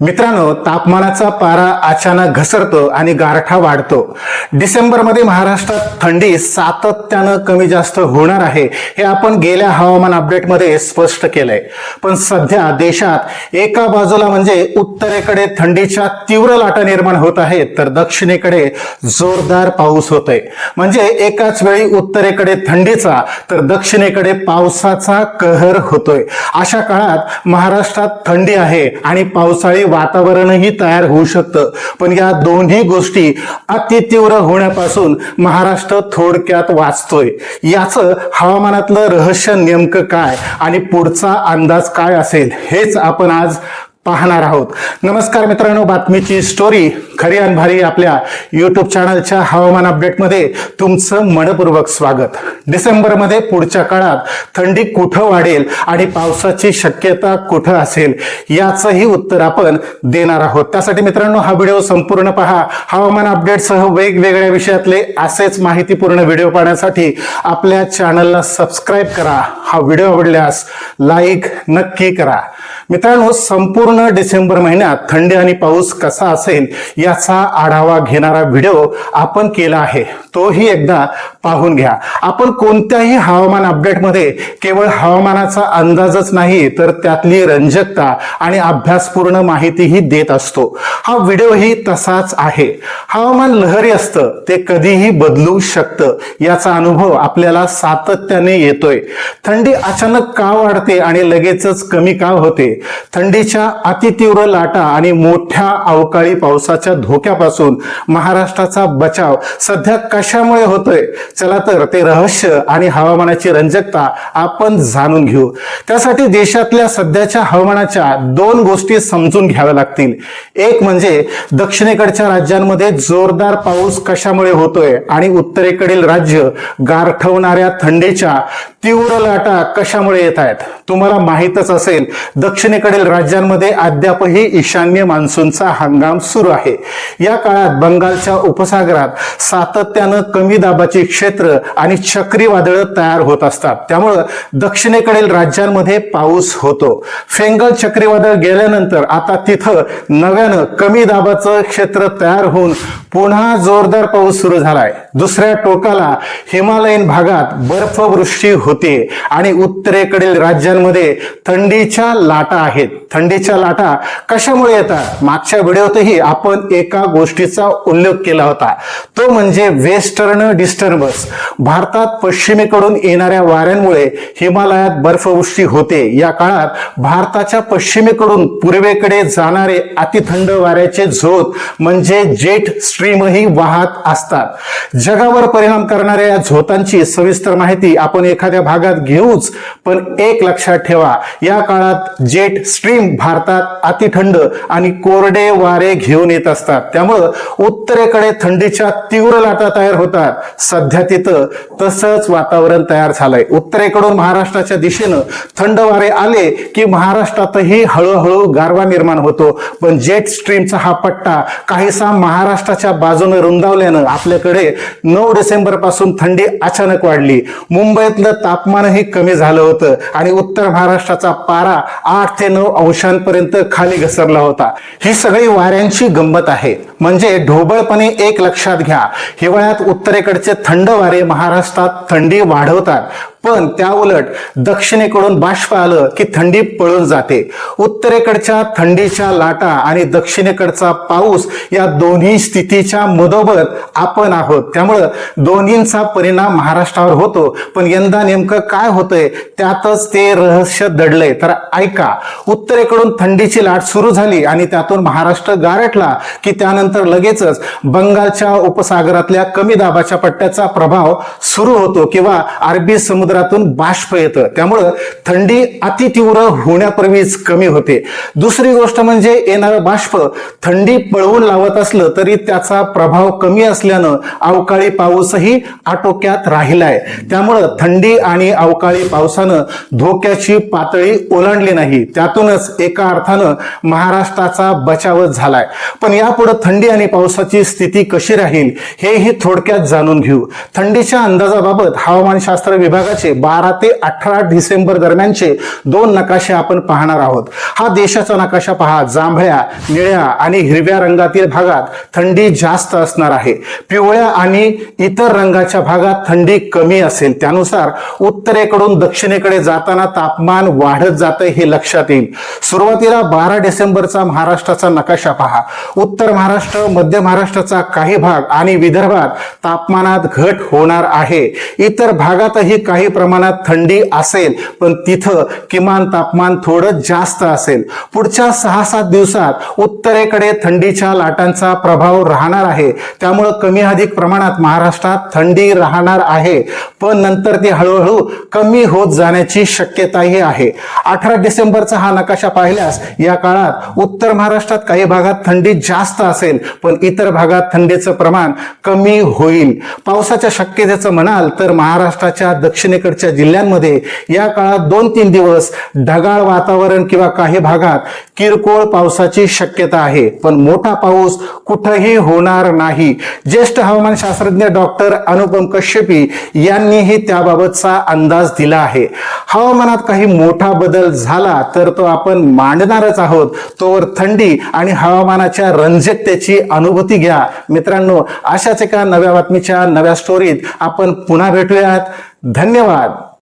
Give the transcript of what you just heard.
मित्रांनो तापमानाचा पारा अचानक घसरतो आणि गारठा वाढतो. डिसेंबरमध्ये महाराष्ट्रात थंडी सातत्यानं कमी जास्त होणार आहे हे आपण गेल्या हवामान अपडेटमध्ये स्पष्ट केलंय. पण सध्या देशात एका बाजूला म्हणजे उत्तरेकडे थंडीच्या तीव्र लाटा निर्माण होत आहेत तर दक्षिणेकडे जोरदार पाऊस होतोय. म्हणजे एकाच वेळी उत्तरेकडे थंडीचा तर दक्षिणेकडे पावसाचा कहर होतोय. अशा काळात महाराष्ट्रात थंडी आहे आणि पावसाळी वातावरणही तयार होऊ शकतं. पण या दोन्ही गोष्टी अतितीव्र होण्यापासून महाराष्ट्र थोडक्यात वाचतोय. याचं हवामानातलं रहस्य नेमकं काय? आणि पुढचा अंदाज काय असेल? हेच आपण आज पाहणार आहोत. नमस्कार मित्रांनो बातमीची स्टोरी खरी आणि भारी आपल्या युट्यूब चॅनलच्या हवामान अपडेटमध्ये तुमचं मनपूर्वक स्वागत. डिसेंबरमध्ये पुढच्या काळात थंडी कुठं वाढेल आणि पावसाची शक्यता कुठं असेल याचंही उत्तर आपण देणार आहोत. त्यासाठी मित्रांनो हा व्हिडिओ संपूर्ण पहा. हवामान अपडेटसह वेगवेगळ्या विषयातले असेच माहितीपूर्ण व्हिडिओ पाहण्यासाठी आपल्या चॅनलला सबस्क्राईब करा. हा व्हिडिओ आवडल्यास लाईक नक्की करा. मित्रांनो संपूर्ण डिसेंबर महिन्यात थंडी आणि पाऊस कसा असेल याचा आढावा घेणारा व्हिडिओ आपण केला आहे. तोही एकदा पाहून घ्या. आपण कोणत्याही हवामान अपडेटमध्ये केवळ हवामानाचा अंदाजच नाही तर त्यातली रंजकता आणि अभ्यासपूर्ण माहितीही देत असतो. हा व्हिडिओही तसाच आहे. हवामान लहरी असतं ते कधीही बदलू शकतं याचा अनुभव आपल्याला सातत्याने येतोय. थंडी अचानक का वाढते आणि लगेचच कमी का होते? थंडीच्या अतितीव्र लाटा आणि मोठ्या अवकाळी पावसाच्या धोक्यापासून महाराष्ट्राचा बचाव सध्या कशामुळे होतोय? चला तर ते रहस्य आणि हवामानाची रंजकता आपण जाणून घेऊ. त्यासाठी देशातल्या सध्याच्या हवामानाच्या दोन गोष्टी समजून घ्याव्या लागतील. एक म्हणजे दक्षिणेकडच्या राज्यांमध्ये जोरदार पाऊस कशामुळे होतोय आणि उत्तरेकडील राज्य गारठवणाऱ्या थंडीच्या तीव्र लाटा कशामुळे येत आहेत? तुम्हाला माहीतच असेल दक्षिणेकडील राज्यांमध्ये अद्यापही ईशान्य मान्सूनचा हंगाम सुरू आहे. या काळात बंगालच्या उपसागरात सातत्यानं कमी दाबाची क्षेत्र आणि चक्रीवादळं तयार होत असतात. त्यामुळं दक्षिणेकडील राज्यांमध्ये पाऊस होतो. फेंगल चक्रीवादळ गेल्यानंतर आता तिथं नव्यानं कमी दाबाचं क्षेत्र तयार होऊन पुन्हा जोरदार पाऊस सुरू झालाय. दुसऱ्या टोकाला हिमालयीन भागात बर्फवृष्टी होते आणि उत्तरेकडील राज्यांमध्ये थंडीच्या लाटा आहेत. थंडीच्या लाटा कशामुळे येतात? मागच्या व्हिडिओतही आपण एका गोष्टीचा उल्लेख केला होता. तो म्हणजे वेस्टर्न डिस्टर्बन्स. भारतात पश्चिमेकडून येणाऱ्या वाऱ्यांमुळे हिमालयात बर्फवृष्टी होते. या काळात भारताच्या पश्चिमेकडून पूर्वेकडे जाणारे अतिथंड वाऱ्याचे झोत म्हणजे जेट स्ट्रीमही वाहत असतात. जगावर परिणाम करणाऱ्या या झोतांची सविस्तर माहिती आपण एखाद्या भागात घेऊच पण एक लक्षात ठेवा या काळात जेट स्ट्रीम भारतात अतिथंड आणि कोरडे वारे घेऊन येत असतात. त्यामुळं उत्तरेकडे थंडीच्या तीव्र लाटा तयार होतात सध्या तिथं तसंच वातावरण तयार झालंय. उत्तरेकडून महाराष्ट्राच्या दिशेनं थंड वारे आले की महाराष्ट्रातही हळूहळू गारवा निर्माण होतो. पण जेट स्ट्रीमचा हा पट्टा काहीसा महाराष्ट्राच्या बाजूने रुंदावल्यानं आपल्याकडे नऊ डिसेंबरपासून थंडी अचानक वाढली. मुंबईतलं तापमानही कमी झालं होतं आणि उत्तर महाराष्ट्राचा पारा आठ ते नऊ अंशांपर्यंत खाली घसरला होता. ही सगळी वाऱ्यांची गंमत आहे. म्हणजे ढोबळपणे एक लक्षात घ्या. हिवाळ्यात उत्तरेकडचे थंड वारे महाराष्ट्रात थंडी वाढवतात. पण त्या उलट दक्षिणेकडून बाष्प आलं की थंडी पळून जाते. उत्तरेकडच्या थंडीच्या लाटा आणि दक्षिणेकडचा पाऊस या दोन्ही स्थितीच्या मधोमध आपण आहोत. त्यामुळं दोन्हींचा परिणाम महाराष्ट्रावर होतो. पण यंदा नेमकं काय होतंय त्यातच ते रहस्य दडलंय. तर ऐका उत्तरेकडून थंडीची लाट सुरू झाली आणि त्यातून महाराष्ट्र गारठला की त्यानंतर लगेचच बंगालच्या उपसागरातल्या कमी दाबाच्या पट्ट्याचा प्रभाव सुरू होतो किंवा अरबी समुद्र समुद्रातून बाष्प येतं. त्यामुळं थंडी अतितीव्र होण्यापूर्वीच कमी होते. दुसरी गोष्ट म्हणजे येणारं बाष्प थंडी पळवून लावत असलं तरी त्याचा प्रभाव कमी असल्यानं अवकाळी पाऊसही आटोक्यात राहिलाय. त्यामुळं थंडी आणि अवकाळी पावसानं धोक्याची पातळी ओलांडली नाही. त्यातूनच एका अर्थानं महाराष्ट्राचा बचावच झालाय. पण यापुढे थंडी आणि पावसाची स्थिती कशी राहील हेही थोडक्यात जाणून घेऊ. थंडीच्या अंदाजाबाबत हवामानशास्त्र विभागाच्या नकाशे बारा ते अठरा डिसेंबर दरम्यानचे दोन नकाशे आपण पाहणार आहोत. हा देशाचा नकाशा पहा. जांभळ्या निळ्या आणि हिरव्या रंगातील भागात थंडी जास्त असणार आहे. पिवळ्या आणि इतर रंगाच्या भागात थंडी कमी असेल. त्यानुसार उत्तरेकडून दक्षिणेकडे जाताना तापमान वाढत जातं हे लक्षात येईल. सुरुवातीला बारा डिसेंबरचा महाराष्ट्राचा नकाशा पहा. उत्तर महाराष्ट्र मध्य महाराष्ट्राचा काही भाग आणि विदर्भात तापमानात घट होणार आहे. इतर भागातही काही प्रमाणात थंडी असेल पण तिथं किमान तापमान थोडं जास्त असेल. पुढच्या सहा सात दिवसात उत्तरेकडे थंडीच्या लाटांचा प्रभाव राहणार आहे. त्यामुळं कमी अधिक प्रमाणात महाराष्ट्रात थंडी राहणार आहे. पण नंतर ती हळूहळू कमी होत जाण्याची शक्यताही आहे. अठरा डिसेंबरचा हा नकाशा पाहिल्यास या काळात उत्तर महाराष्ट्रात काही भागात थंडी जास्त असेल पण इतर भागात थंडीचं प्रमाण कमी होईल. पावसाच्या शक्यतेचं म्हणाल तर महाराष्ट्राच्या पलीकडच्या जिल्ह्यांमध्ये या काळात दोन तीन दिवस ढगाळ वातावरण किंवा काही भागात किरकोळ पावसाची शक्यता आहे. पण मोठा पाऊस कुठंही होणार नाही. ज्येष्ठ हवामान शास्त्रज्ञ डॉक्टर अनुपम कश्यपी यांनीही त्याबाबतचा अंदाज दिला आहे. हवामानात काही मोठा बदल झाला तर तो आपण मांडणारच आहोत. तोवर थंडी आणि हवामानाच्या रंजकतेची अनुभूती घ्या. मित्रांनो अशाच एका नव्या बातमीच्या नव्या स्टोरीत आपण पुन्हा भेटूयात. धन्यवाद.